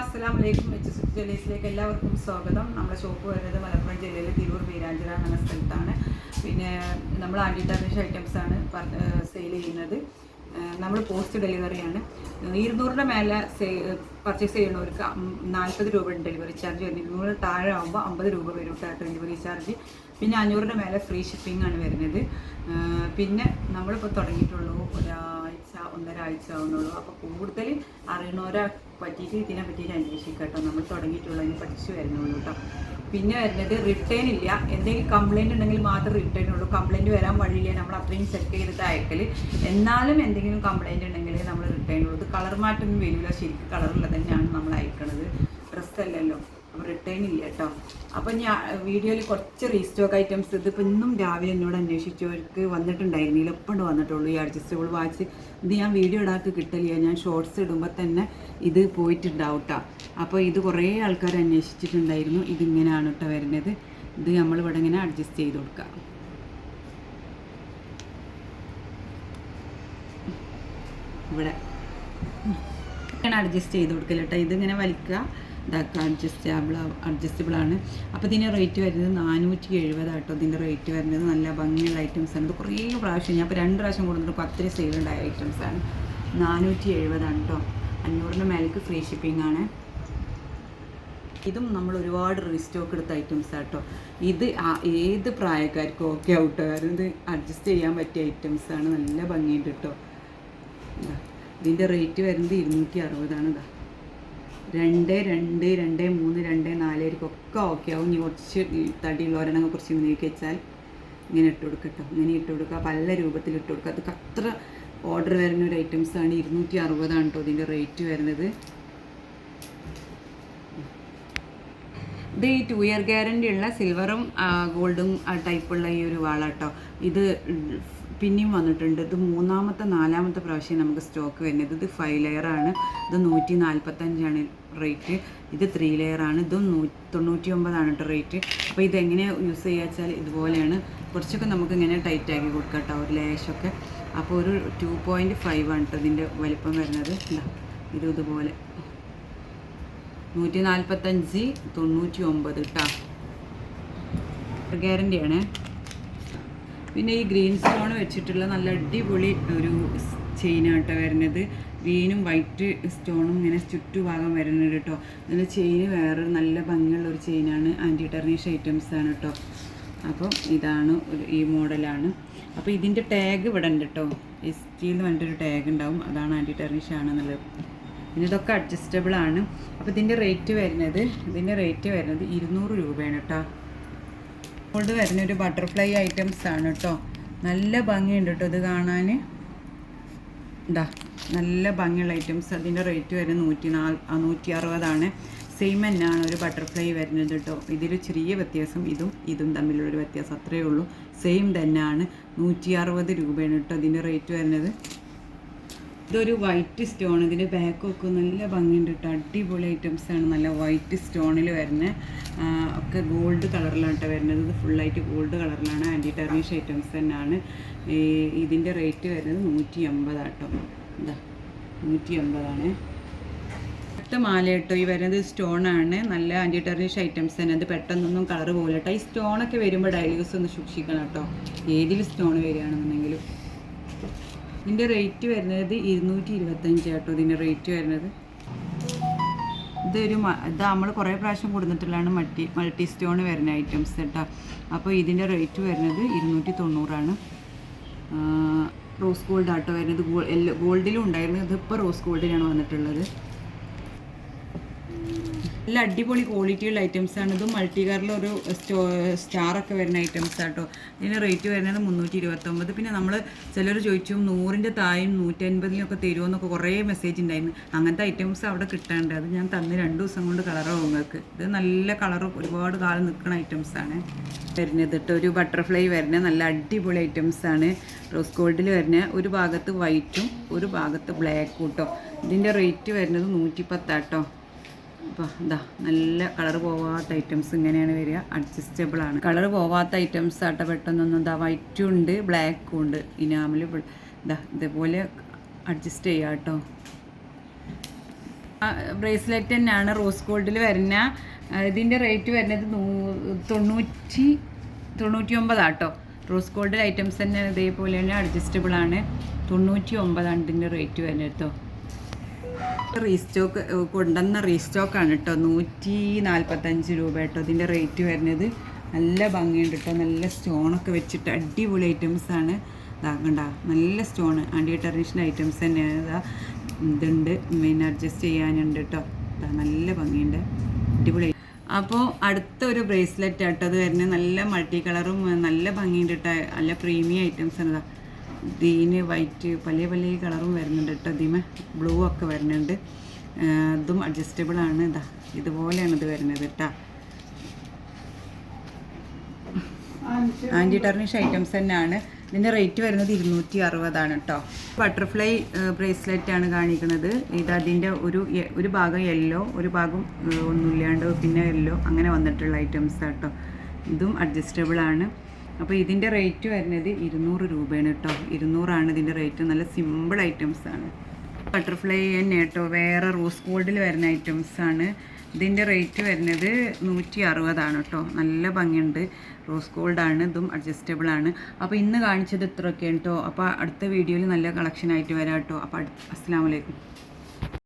അസ്സലാം വലൈക്കും എച്ച് സുറ്റ് ജ്വല്ലേഴ്സിലേക്ക് എല്ലാവർക്കും സ്വാഗതം. നമ്മുടെ ഷോപ്പ് വരുന്നത് മലപ്പുറം ജില്ലയിലെ തിരൂർ വീരാഞ്ചിറ എന്ന സ്ഥലത്താണ്. പിന്നെ നമ്മൾ ആന്റി ടാർണിഷ് ഐറ്റംസ് ആണ് സെയിൽ ചെയ്യുന്നത്. നമ്മൾ പോസ്റ്റ് ഡെലിവറിയാണ് ഇരുന്നൂറിന്റെ മേലെ സേ പർച്ചേസ് ചെയ്യുന്നവർക്ക് നാൽപ്പത് രൂപ ഡെലിവറി ചാർജ് വരുന്നത്. ഇരുന്നൂറ് താഴെ ആകുമ്പോൾ അമ്പത് രൂപ വരും കേട്ടോ ഡെലിവറി ചാർജ് പിന്നെ അഞ്ഞൂറിന്റെ മേലെ ഫ്രീ ഷിപ്പിംഗ് ആണ് വരുന്നത്. പിന്നെ നമ്മളിപ്പോൾ തുടങ്ങിയിട്ടുള്ളൂ. ഒരാഴ്ച ഒന്നര ആഴ്ച ആവുന്നുള്ളൂ. അപ്പോൾ കൂടുതൽ അറിയണവരെ പറ്റിയിട്ട് ഇതിനെ പറ്റിയിട്ട് അന്വേഷിക്കട്ടോ. നമ്മൾ തുടങ്ങിയിട്ടുള്ളൂ അതിന് പഠിച്ചു വരുന്നുള്ളൂ കേട്ടോ പിന്നെ വരുന്നത് റിട്ടേൺ ഇല്ല. എന്തെങ്കിലും കംപ്ലൈന്റ് ഉണ്ടെങ്കിൽ മാത്രം റിട്ടേൺ ഉള്ളൂ. കംപ്ലൈന്റ് വരാൻ വഴിയില്ല. നമ്മൾ അത്രയും ചെക്ക് ചെയ്തിട്ട് അയക്കൽ എന്നാലും എന്തെങ്കിലും കംപ്ലൈന്റ് ഉണ്ടെങ്കിൽ നമ്മൾ റിട്ടേൺ ഉള്ളൂ. കളർ മാറ്റം വരില്ല. ശരിക്കും കളറുള്ളത് തന്നെയാണ് നമ്മൾ അയക്കുന്നത് ഡ്രസ്സ് അല്ലല്ലോ. അപ്പോൾ റിട്ടേൺ ഇല്ല കേട്ടോ അപ്പോൾ ഞാൻ വീഡിയോയിൽ കുറച്ച് റീസ്റ്റോക്ക് ഐറ്റംസ് ഇതിപ്പോൾ ഇന്നും രാവിലെ എന്നോട് അന്വേഷിച്ചവർക്ക് വന്നിട്ടുണ്ടായിരുന്നില്ല. ഇപ്പം വന്നിട്ടുള്ളൂ. ഈ അഡ്ജസ്റ്റബിൾ വാച്ച് ഇത് ഞാൻ വീഡിയോ ഇടാക്ക് കിട്ടലില്ല. ഞാൻ ഷോർട്സ് ഇടുമ്പോൾ തന്നെ ഇത് പോയിട്ടുണ്ടാവും അപ്പോൾ ഇത് കുറേ ആൾക്കാർ അന്വേഷിച്ചിട്ടുണ്ടായിരുന്നു. ഇതിങ്ങനെയാണ് കേട്ടോ വരുന്നത്. ഇത് നമ്മൾ ഇവിടെ ഇങ്ങനെ അഡ്ജസ്റ്റ് ചെയ്ത് കൊടുക്കാം. ഇവിടെ. ഇങ്ങനെ അഡ്ജസ്റ്റ് ചെയ്ത് കൊടുക്കൽ കേട്ടോ ഇതിങ്ങനെ വലിക്കുക. ഇതാക്കുക അഡ്ജസ്റ്റബിൾ അഡ്ജസ്റ്റബിൾ ആണ്. അപ്പോൾ ഇതിന്റെ റേറ്റ് വരുന്നത് നാനൂറ്റി എഴുപതാട്ടോ ഇതിന്റെ റേറ്റ് വരുന്നത് നല്ല ഭംഗിയുള്ള ഐറ്റംസ് ആണ്. ഇത് കുറേ പ്രാവശ്യം ഞാൻ ഇപ്പോൾ രണ്ട് പ്രാവശ്യം കൊടുത്തിട്ട് പത്തിന് സെയിലുണ്ടായ ഐറ്റംസ് ആണ്. നാനൂറ്റി എഴുപതാണ് കേട്ടോ അഞ്ഞൂറിന്റെ മേലേക്ക് ഫ്രീ ഷിപ്പിംഗ് ആണ്. ഇതും നമ്മൾ ഒരുപാട് റീസ്റ്റോക്ക് എടുത്ത ഐറ്റംസ് ആട്ടോ. ഇത് ഏത് പ്രായക്കാർക്കും ഓക്കെ ആവട്ടോ ഇത് അഡ്ജസ്റ്റ് ചെയ്യാൻ പറ്റിയ ഐറ്റംസ് ആണ്. നല്ല ഭംഗിയുണ്ട് കേട്ടോ ഇതാ. ഇതിന്റെ റേറ്റ് വരുന്നത് ഇരുന്നൂറ്റി അറുപതാണ് ഇതാ രണ്ട് രണ്ട് രണ്ട് മൂന്ന് രണ്ട് നാലേരിക്കൊക്കെ ഓക്കെ ആവും. ഇനി കുറച്ച് തടിയുള്ള തടിയുള്ളവരാണെങ്കിൽ കുറച്ച് നീക്കി വെച്ചാൽ ഇങ്ങനെ ഇട്ട് കൊടുക്കട്ടോ ഇങ്ങനെ ഇട്ട് കൊടുക്കുക പല രൂപത്തിൽ ഇട്ട് കൊടുക്കുക അതൊക്കെ അത്ര ഓർഡർ വരുന്ന ഒരു ഐറ്റംസ് ആണ്. ഇരുന്നൂറ്റി അറുപതാണ് കേട്ടോ ഇതിന്റെ റേറ്റ് വരുന്നത്. ഇത് ഈ ടു ഇയർ ഗ്യാരണ്ടി ഉള്ള സിൽവറും ഗോൾഡും ടൈപ്പുള്ള ഈ ഒരു വാള വാളാട്ടോ ഇത് പിന്നെയും വന്നിട്ടുണ്ട്. ഇത് മൂന്നാമത്തെ നാലാമത്തെ പ്രാവശ്യം നമുക്ക് സ്റ്റോക്ക് വരുന്നത്. ഇത് ഫൈവ് ലെയർ ആണ്. ഇത് നൂറ്റി നാൽപ്പത്തഞ്ചാണ് റേറ്റ് ഇത് ത്രീ ലെയർ ആണ്. ഇതും നൂ തൊണ്ണൂറ്റി ഒമ്പതാണ് കേട്ടോ റേറ്റ് അപ്പോൾ ഇതെങ്ങനെ യൂസ് ചെയ്യുക വെച്ചാൽ ഇതുപോലെയാണ്. കുറച്ചൊക്കെ നമുക്ക് ഇങ്ങനെ ടൈറ്റ് ആക്കി കൊടുക്കാം കേട്ടോ ഒരു ലേശമൊക്കെ അപ്പോൾ ഒരു ടു പോയിന്റ് ഫൈവ് ആണ് കേട്ടോ ഇതിന്റെ വലിപ്പം വരുന്നത്. ഇത് ഇതുപോലെ. നൂറ്റി നാൽപ്പത്തഞ്ച് തൊണ്ണൂറ്റി ഒമ്പത് കേട്ടോ ഗ്യാരന്റിയാണ് പിന്നെ ഈ ഗ്രീൻ സ്റ്റോൺ വെച്ചിട്ടുള്ള നല്ല അടിപൊളി ഒരു ചെയിനാട്ടോ വരുന്നത്. ഗ്രീനും വൈറ്റ് സ്റ്റോണും ഇങ്ങനെ ചുറ്റുഭാഗം വരുന്നുണ്ട് കേട്ടോ ഇതിന്റെ ചെയിന് വേറെ നല്ല ഭംഗിയുള്ള ഒരു ചെയിനാണ് ആന്റി ടെർണീഷ് ഐറ്റംസ് ആണ് കേട്ടോ അപ്പം ഇതാണ് ഈ മോഡലാണ് അപ്പോൾ ഇതിന്റെ ടാഗ് ഇവിടെ ഉണ്ട് കേട്ടോ എസ് ടിയിൽ പറഞ്ഞിട്ടൊരു ടാഗ് ഉണ്ടാവും. അതാണ് ആന്റി ടെർണീഷ് ആണെന്നുള്ളത്. പിന്നെ ഇതൊക്കെ അഡ്ജസ്റ്റബിൾ ആണ്. അപ്പോൾ ഇതിന്റെ റേറ്റ് വരുന്നത് ഇതിന്റെ റേറ്റ് വരുന്നത് ഇരുന്നൂറ് രൂപയാണ് കേട്ടോ ഗോൾഡ് വരുന്ന ഒരു ബട്ടർഫ്ലൈ ഐറ്റംസ് ആണ് കേട്ടോ. നല്ല ഭംഗിയുണ്ട് കേട്ടോ ഇത് കാണാൻ. ഇതാ നല്ല ഭംഗിയുള്ള ഐറ്റംസ് അതിന്റെ റേറ്റ് വരുന്നത് നൂറ്റി നാല് നൂറ്റി അറുപതാണ് സെയിം തന്നെയാണ് ഒരു ബട്ടർഫ്ലൈ വരുന്നത് കേട്ടോ. ഇതിൽ ചെറിയ വ്യത്യാസം ഇതും ഇതും തമ്മിലുള്ളൊരു വ്യത്യാസം അത്രയേ ഉള്ളൂ. സെയിം തന്നെയാണ്. നൂറ്റി അറുപത് രൂപയാണ് കേട്ടോ ഇതിന്റെ റേറ്റ് വരുന്നത്. ഇതൊരു വൈറ്റ് സ്റ്റോൺ ഇതിന്റെ ബാക്കൊക്കെ നല്ല ഭംഗിയുണ്ട് കേട്ടോ അടിപൊളി ഐറ്റംസ് ആണ്. നല്ല വൈറ്റ് സ്റ്റോണിൽ വരുന്ന. ഒക്കെ ഗോൾഡ് കളറിലാണ് കേട്ടോ വരുന്നത്. ഇത് ഫുള്ളായിട്ട് ഗോൾഡ് കളറിലാണ് ആന്റി ടെർണിഷ് ഐറ്റംസ് തന്നെയാണ് ഇതിന്റെ റേറ്റ് വരുന്നത് നൂറ്റി എൺപതാട്ടോ ഇതാ നൂറ്റി എൺപതാണ് അടുത്ത മാല കേട്ടോ ഈ വരുന്നത് സ്റ്റോണാണ് നല്ല ആന്റി ടെർണിഷ് ഐറ്റംസ് തന്നെ. അത് പെട്ടെന്നൊന്നും കളർ പോകില്ല കേട്ടോ ഈ സ്റ്റോണൊക്കെ വരുമ്പോൾ ഡെയിലി ഒന്ന് സൂക്ഷിക്കണം കേട്ടോ ഏതിൽ സ്റ്റോൺ വരികയാണെന്നുണ്ടെങ്കിലും. ഇതിന്റെ റേറ്റ് വരുന്നത് ഇരുന്നൂറ്റി ഇരുപത്തഞ്ച് കേട്ടോ ഇതിന്റെ റേറ്റ് വരുന്നത്. ഇതൊരു ഇത് നമ്മൾ കുറേ പ്രാവശ്യം കൊടുത്തിട്ടുള്ളതാണ് മൾട്ടി മൾട്ടി സ്റ്റോൺ വരുന്ന ഐറ്റംസ് കേട്ടോ. അപ്പോൾ ഇതിന്റെ റേറ്റ് വരുന്നത് ഇരുന്നൂറ്റി തൊണ്ണൂറാണ് റോസ് ഗോൾഡ് ആട്ടോ വരുന്നത്. ഗോൾ എല്ലോ- ഗോൾഡിലും ഉണ്ടായിരുന്നു. ഇതിപ്പോൾ റോസ് ഗോൾഡിലാണ് വന്നിട്ടുള്ളത്. നല്ല അടിപൊളി ക്വാളിറ്റിയുള്ള ഐറ്റംസ് ആണ്. ഇത് മൾട്ടി കളറിലൊരു സ്റ്റോ സ്റ്റാറൊക്കെ വരുന്ന ഐറ്റംസ് ആട്ടോ. ഇതിന് റേറ്റ് വരുന്നത് മുന്നൂറ്റി ഇരുപത്തൊമ്പത് പിന്നെ നമ്മൾ ചിലർ ചോദിച്ചു നൂറിന്റെ തായും നൂറ്റൻപതിലൊക്കെ തരുമോ എന്നൊക്കെ കുറേ മെസ്സേജ് ഉണ്ടായിരുന്നു അങ്ങനത്തെ ഐറ്റംസ് അവിടെ കിട്ടാണ്ട് അത് ഞാൻ തന്ന് രണ്ട് ദിവസം കൊണ്ട് കളറാവും നിങ്ങൾക്ക്. ഇത് നല്ല കളർ ഒരുപാട് കാലം നിൽക്കുന്ന ഐറ്റംസ് ആണ്. വരുന്നത് കേട്ടോ. ഒരു ബട്ടർഫ്ലൈ വരുന്ന നല്ല അടിപൊളി ഐറ്റംസ് ആണ്. റോസ് ഗോൾഡിൽ വരുന്ന ഒരു ഭാഗത്ത് വൈറ്റും ഒരു ഭാഗത്ത് ബ്ലാക്കും കേട്ടോ ഇതിന്റെ റേറ്റ് വരുന്നത് നൂറ്റി പത്താട്ടോ അപ്പോൾ ഇതാ നല്ല കളർ പോവാത്ത ഐറ്റംസ് ഇങ്ങനെയാണ് വരിക. അഡ്ജസ്റ്റബിൾ ആണ്. കളർ പോവാത്ത ഐറ്റംസ് ആട്ട പെട്ടെന്നൊന്നും ഇതാ വൈറ്റും ഉണ്ട് ബ്ലാക്കും ഉണ്ട്. ഇനാമിൽ ഇതാ ഇതേപോലെ അഡ്ജസ്റ്റ് ചെയ്യാം കേട്ടോ. ബ്രേസ്ലെറ്റ് തന്നെയാണ് റോസ് ഗോൾഡിൽ വരുന്ന. ഇതിന്റെ റേറ്റ് വരുന്നത് നൂ- തൊണ്ണൂറ്റി തൊണ്ണൂറ്റി ഒമ്പതാട്ടോ റോസ് ഗോൾഡിൽ ഐറ്റംസ് തന്നെ ഇതേപോലെ തന്നെ അഡ്ജസ്റ്റബിൾ ആണ്. തൊണ്ണൂറ്റി ഒമ്പതാണ് ഇതിന്റെ റേറ്റ് വരുന്നത് കേട്ടോ. റീസ്റ്റോക്ക് കൊണ്ടുവന്ന റീസ്റ്റോക്കാണ് കേട്ടോ നൂറ്റി നാൽപ്പത്തഞ്ച് രൂപ കേട്ടോ ഇതിന്റെ റേറ്റ് വരുന്നത്. നല്ല ഭംഗിയുണ്ട് കേട്ടോ നല്ല സ്റ്റോണൊക്കെ വെച്ചിട്ട് അടിപൊളി ഐറ്റംസ് ആണ്. ഇതാകണ്ട നല്ല സ്റ്റോൺ ആന്റി ടെർണിഷൻ ഐറ്റംസ് തന്നെയാണ്. ഇതാ ഇതുണ്ട്. മെയിൻ അഡ്ജസ്റ്റ് ചെയ്യാനുണ്ട് കേട്ടോ നല്ല ഭംഗിയുണ്ട്. അടിപൊളി. അപ്പോൾ അടുത്ത ഒരു ബ്രേസ്ലെറ്റ് കേട്ടോ അത് വരുന്നത്. നല്ല മൾട്ടി കളറും നല്ല ഭംഗിയുണ്ട് കേട്ടോ നല്ല പ്രീമിയം ഐറ്റംസ് ആണ്. ഇതാ ഇതിന് വൈറ്റ് പല പല കളറും വരുന്നുണ്ട് കേട്ടോ ഇതിമേ ബ്ലൂ ഒക്കെ വരുന്നുണ്ട്. ഇതും അഡ്ജസ്റ്റബിൾ ആണ്. ഇതാ ഇതുപോലെയാണ് ഇത് വരുന്നത് കേട്ടോ ആന്റി ടർണിഷ് ഐറ്റംസ് തന്നെയാണ്. ഇതിന്റെ റേറ്റ് വരുന്നത് ഇരുന്നൂറ്റി അറുപതാണ് കേട്ടോ ബട്ടർഫ്ലൈ ബ്രേസ്ലെറ്റ് ആണ് കാണിക്കുന്നത്. ഇത് അതിന്റെ ഒരു ഒരു ഭാഗം യെല്ലോ ഒരു ഭാഗം ഒന്നുമില്ലാണ്ട് പിന്നെ യെല്ലോ അങ്ങനെ വന്നിട്ടുള്ള ഐറ്റംസ് കേട്ടോ ഇതും അഡ്ജസ്റ്റബിൾ ആണ്. അപ്പോൾ ഇതിന്റെ റേറ്റ് വരുന്നത് ഇരുന്നൂറ് രൂപയാണ് കേട്ടോ ഇരുന്നൂറാണ് ഇതിന്റെ റേറ്റ് നല്ല സിമ്പിൾ ഐറ്റംസ് ആണ്. ബട്ടർഫ്ലൈ തന്നെ കേട്ടോ വേറെ റോസ് ഗോൾഡിൽ വരുന്ന ഐറ്റംസ് ആണ്. ഇതിന്റെ റേറ്റ് വരുന്നത് നൂറ്റി അറുപതാണ് കേട്ടോ നല്ല ഭംഗിയുണ്ട്. റോസ് ഗോൾഡാണ് ഇതും അഡ്ജസ്റ്റബിൾ ആണ്. അപ്പോൾ ഇന്ന് കാണിച്ചത് ഇത്രയൊക്കെയാണ് കേട്ടോ അപ്പോൾ അടുത്ത വീഡിയോയിൽ നല്ല കളക്ഷൻ ആയിട്ട് വരാം കേട്ടോ അപ്പോൾ അസ്സാം വലൈക്കും